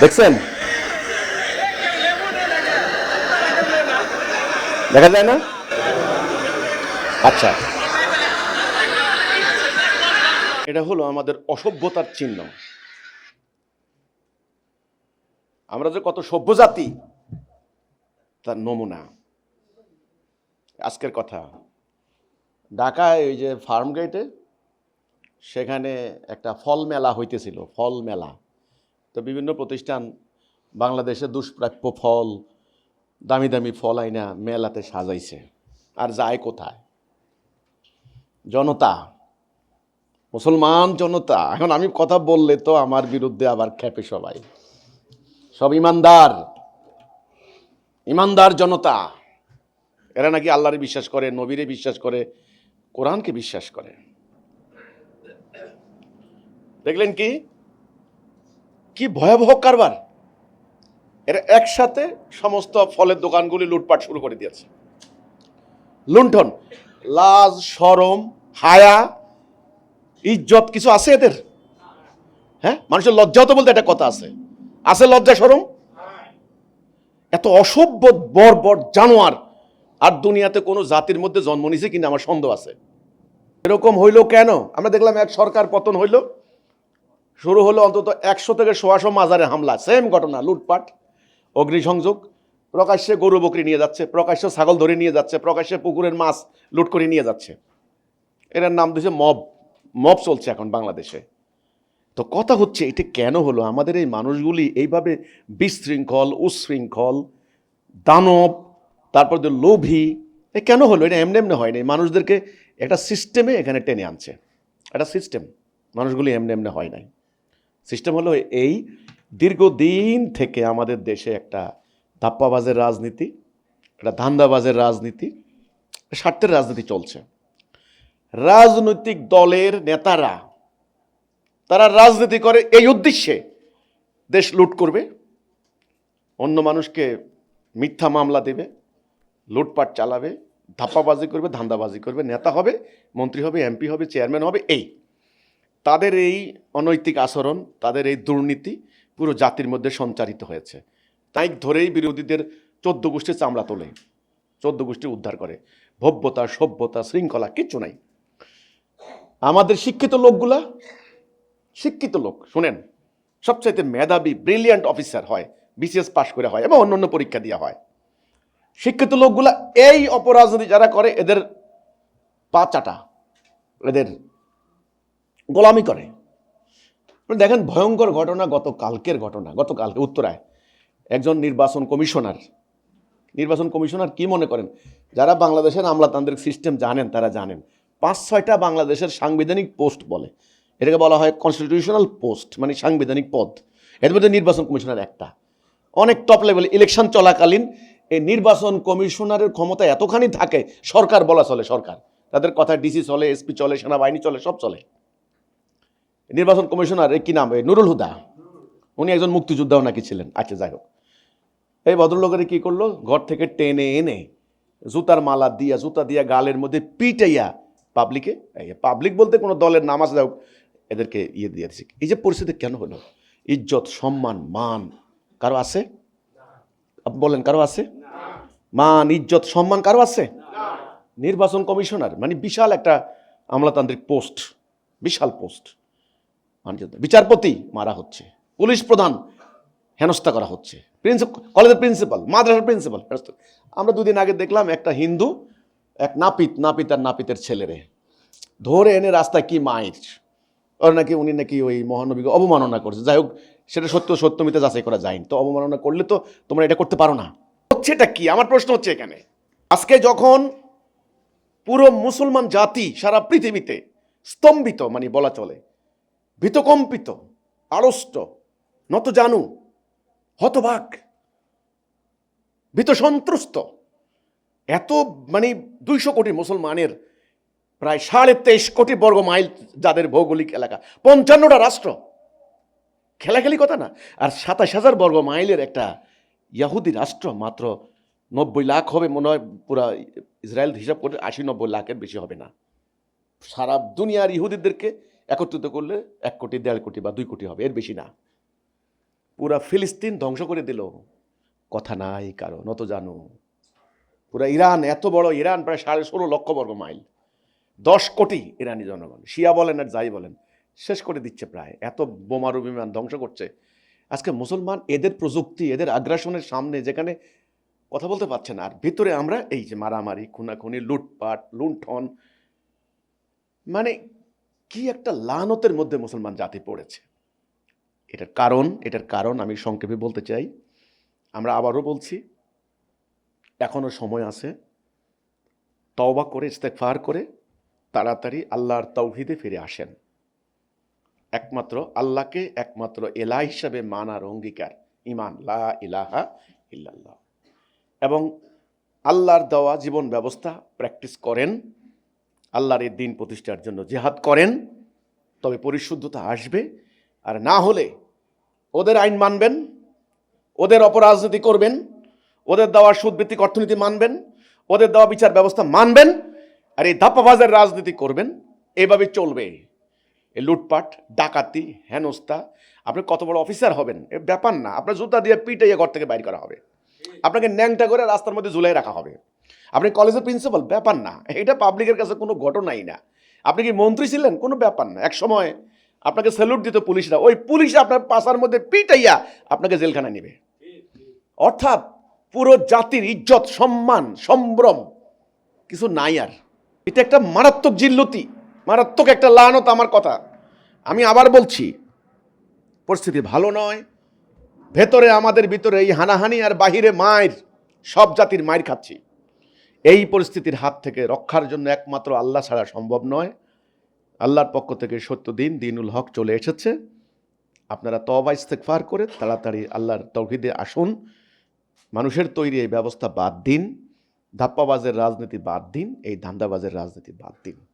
দেখছেন? দেখা যায় না? আচ্ছা। এটা হলো আমাদের অসভ্যতার চিহ্ন। আমরা যে কত সভ্য জাতি, তার নমুনা। আজকের কথা। ঢাকায় ওই যে ফার্ম গেটে সেখানে একটা ফল মেলা হইতেছিল, ফল মেলা। তো বিভিন্ন প্রতিষ্ঠান বাংলাদেশে দুষ্প্রাপ্য ফল, দামি দামি ফল আইনা মেলাতে সাজাইছে। আর যায় কোথায়? জনতা, মুসলমান জনতা, এখন আমি কথা বললে তো আমার বিরুদ্ধে আবার খেপে সবাই। সব ইমানদার ইমানদার জনতা, এরা নাকি আল্লাহরে বিশ্বাস করে, নবীরে বিশ্বাস করে, কোরআনকে বিশ্বাস করে। দেখলেন কি? কি ভয়াবহ কারবার? এরা একসাথে সমস্ত ফলের দোকানগুলি লুটপাট শুরু করে দিয়েছে। লুণ্ঠন, লাজ সরম হায়া, ইজ্জত কিছু আছে এদের? হ্যাঁ মানুষের লজ্জাও তো বলতে একটা কথা আছে। আছে লজ্জা সরম এত অসভ্য, বর্বর জানোয়ার। আর দুনিয়াতে কোনো জাতির মধ্যে জন্ম নিছে কিনা আমার সন্দেহ আছে। এরকম হইল কেন? আমরা দেখলাম এক সরকার পতন হইল। শুরু হলো অন্তত একশো থেকে সোয়াশো মাজারে হামলা। সেম ঘটনা, লুটপাট, অগ্নিসংযোগ, প্রকাশ্যে গরু বকরি নিয়ে যাচ্ছে, প্রকাশ্যে ছাগল ধরে নিয়ে যাচ্ছে, প্রকাশ্যে পুকুরের মাছ লুট করে নিয়ে যাচ্ছে। এটার নাম দিয়েছে মব। মব চলছে এখন বাংলাদেশে। তো কথা হচ্ছে, এটা কেন হলো? আমাদের এই মানুষগুলি এইভাবে বিশৃঙ্খল, উশৃঙ্খল, দানব, তারপর যে লোভী, এ কেন হলো? এটা এমনি এমনি হয়নি। মানুষদেরকে একটা সিস্টেমে এখানে টেনে আনছে। একটা সিস্টেম মানুষগুলি এমনি এমনি হয় নাই। সিস্টেম হলো এই দীর্ঘদিন থেকে আমাদের দেশে একটা ধাপ্পাবাজের রাজনীতি, একটা ধান্দাবাজের রাজনীতি স্বার্থের রাজনীতি চলছে। রাজনৈতিক দলের নেতারা, তারা রাজনীতি করে এই উদ্দেশ্যে দেশ লুট করবে, অন্য মানুষকে মিথ্যা মামলা দেবে, লুটপাট চালাবে, ধাপ্পাবাজি করবে, ধান্দাবাজি করবে, নেতা হবে, মন্ত্রী হবে এমপি হবে চেয়ারম্যান হবে, এই। তাদের এই অনৈতিক আচরণ, তাদের এই দুর্নীতি পুরো জাতির মধ্যে সঞ্চারিত হয়েছে। তাই ধরেই বিরোধীদের চোদ্দ গোষ্ঠীর চামড়া তোলে, চোদ্দ গোষ্ঠী উদ্ধার করে। ভব্যতা, সভ্যতা, শৃঙ্খলা, কিচ্ছু নাই। আমাদের শিক্ষিত লোকগুলা, শিক্ষিত লোক, শুনেন, সবচাইতে মেধাবী, ব্রিলিয়ান্ট অফিসার হয়, বিসিএস পাশ করে হয় এবং অন্যান্য পরীক্ষা দেওয়া হয়। শিক্ষিত লোকগুলা এই অপরাজনীতি যারা করে, এদের পা চাটা, এদের গোলামি করে। দেখেন, ভয়ঙ্কর ঘটনা গত কালকের ঘটনা গতকালকে উত্তরায়। একজন নির্বাচন কমিশনার নির্বাচন কমিশনার কি মনে করেন? যারা বাংলাদেশের আমলাতান্ত্রিক সিস্টেম জানেন, তারা জানেন, পাঁচ ছয়টা বাংলাদেশের সাংবিধানিক পোস্ট বলে। এটাকে বলা হয় কনস্টিটিউশনাল পোস্ট মানে সাংবিধানিক পদ। এর মধ্যে নির্বাচন কমিশনার একটা। অনেক টপ লেভেল ইলেকশন চলাকালীন এই নির্বাচন কমিশনারের ক্ষমতা এতখানি থাকে, সরকার বলা চলে সরকার। তাদের কথা ডিসি চলে এসপি চলে, সেনাবাহিনী চলে, সব চলে। নির্বাচন কমিশনার কি নাম? নুরুল হুদা। উনি একজন মুক্তিযোদ্ধাও নাকি ছিলেন। আচ্ছা যাই হোক। এই ভদ্রলোকের কি করল? ঘর থেকে টেনে এনে জুতার মালা দিয়া, জুতা দিয়া গালের মধ্যে পিটাইয়া পাবলিকে পাবলিক বলতে কোনো দলের নাম আছে, যাই এদেরকে ইয়ে দিয়ে দিচ্ছে এই যে পরিস্থিতি কেন হলো? ইজ্জত, সম্মান, মান, কারও আছে? আপনি বলেন, কারও আছে? মান, ইজ্জত, সম্মান কারও আছে? নির্বাচন কমিশনার মানে বিশাল একটা আমলাতান্ত্রিক পোস্ট, বিশাল পোস্ট। বিচারপতি মারা হচ্ছে, পুলিশ প্রধান হেনস্থা করা হচ্ছে প্রিন্সিপ কলেজের প্রিন্সিপাল মাদ্রাসার প্রিন্সিপাল আমরা দুদিন আগে দেখলাম একটা হিন্দু, এক নাপিত নাপিত আর নাপিতের ছেলেরে, ধরে এনে রাস্তায় কি মায়ের ওর নাকি উনি নাকি ওই মহানবীকে অবমাননা করছে। যাই হোক, সেটা সত্য সত্য মিথ্যা যাচাই করা যায়নি। তো অবমাননা করলে তো তোমরা এটা করতে পারো না। হচ্ছে এটা কি? আমার প্রশ্ন হচ্ছে এখানে। আজকে যখন পুরো মুসলমান জাতি সারা পৃথিবীতে স্তম্ভিত মানে বলা চলে ভীতকম্পিত আড়ষ্ট নত জানু হতবাক ভীত সন্ত্রস্ত এত মানে দুইশো কোটি মুসলমানের, প্রায় সাড়ে তেইশ কোটি বর্গ মাইল যাদের ভৌগোলিক এলাকা। পঞ্চান্নটা রাষ্ট্র। খেলাখেলি কথা না। আর সাতাশ হাজার বর্গ মাইলের একটা ইয়াহুদি রাষ্ট্র মাত্র নব্বই লাখ হবে মনে হয়, পুরা ইসরায়েল হিসাব করে আশি নব্বই লাখের বেশি হবে না। সারা দুনিয়ার ইহুদিদেরকে একত্রিত করলে এক কোটি, দেড় কোটি বা দুই কোটি হবে, এর বেশি না। পুরা ফিলিস্তিন ধ্বংস করে দিল। কথা নাই কারও, নত জানো। পুরা ইরান, এত বড় ইরান, প্রায় সাড়ে ষোলো লক্ষ বর্গ মাইল। দশ কোটি ইরানি জনগণ, শিয়া বলেন আর যাই বলেন, শেষ করে দিচ্ছে প্রায়। এত বোমারু বিমান ধ্বংস করছে। আজকে মুসলমান এদের প্রযুক্তি, এদের আগ্রাসনের সামনে যেখানে কথা বলতে পারছে না, আর ভিতরে আমরা এই যে মারামারি, খুনাখুনি, লুটপাট, লুণ্ঠন মানে কি একটা লানতের মধ্যে মুসলমান জাতি পড়েছে। এটার কারণ এটার কারণ আমি সংক্ষেপে বলতে চাই। আমরা আবারও বলছি এখনও সময় আছে। তওবা করে ইস্তেকফার করে তাড়াতাড়ি আল্লাহর তৌহিদে ফিরে আসেন। একমাত্র আল্লাহকে, একমাত্র এলা হিসাবে মানার অঙ্গীকার, ইমান, লা ইলাহা ইল্লাল্লাহ। এবং আল্লাহর দেওয়া জীবন ব্যবস্থা প্র্যাকটিস করেন। আল্লাহর এই দিন প্রতিষ্ঠার জন্য জেহাদ করেন, তবে পরিশুদ্ধতা আসবে। আর না হলে ওদের আইন মানবেন, ওদের অপরাজনীতি করবেন, ওদের দেওয়া সুদভিত্তিক অর্থনীতি মানবেন, ওদের দেওয়া বিচার ব্যবস্থা মানবেন, আর এই ধাপ্পাবাজের রাজনীতি করবেন এইভাবে চলবে। এই লুটপাট, ডাকাতি হেনস্তা আপনি কত বড় অফিসার হবেন, এ ব্যাপার না। আপনার জুতা দিয়ে পিটাইয়ে ঘর থেকে বাইর করা হবে। আপনাকে ন্যাংটা করে রাস্তার মধ্যে ঝুলাই রাখা হবে। আপনি কলেজের প্রিন্সিপাল ব্যাপার না। এটা পাবলিকের কাছে কোনো ঘটনাই না। আপনি কি মন্ত্রী ছিলেন? কোনো ব্যাপার না। এক সময় আপনাকে স্যালুট দিত পুলিশরা। ওই পুলিশ আপনার পাশার মধ্যে পিটাইয়া আপনাকে জেলখানা নেবে। অর্থাৎ পুরো জাতির ইজ্জত, সম্মান, সম্ভ্রম কিছু নাই আর। এটা একটা মারাত্মক জিল্লতি, মারাত্মক একটা লানত আমার কথা। আমি আবার বলছি, পরিস্থিতি ভালো নয়। ভেতরে আমাদের ভিতরে এই হানাহানি আর বাহিরে মায়ের, সব জাতির মায়ের খাচ্ছি। এই পরিস্থিতির হাত থেকে রক্ষার জন্য একমাত্র আল্লাহ ছাড়া সম্ভব নয়। আল্লাহর পক্ষ থেকে সত্য দিন, দিনুল হক চলে এসেছে। আপনারা তবা ইস্তেকফার করে তাড়াতাড়ি আল্লাহর তৌহিদে আসুন। মানুষের তৈরি এই ব্যবস্থা বাদ দিন। ধাপ্পাবাজের রাজনীতি বাদ দিন। এই ধান্দাবাজের রাজনীতি বাদ দিন।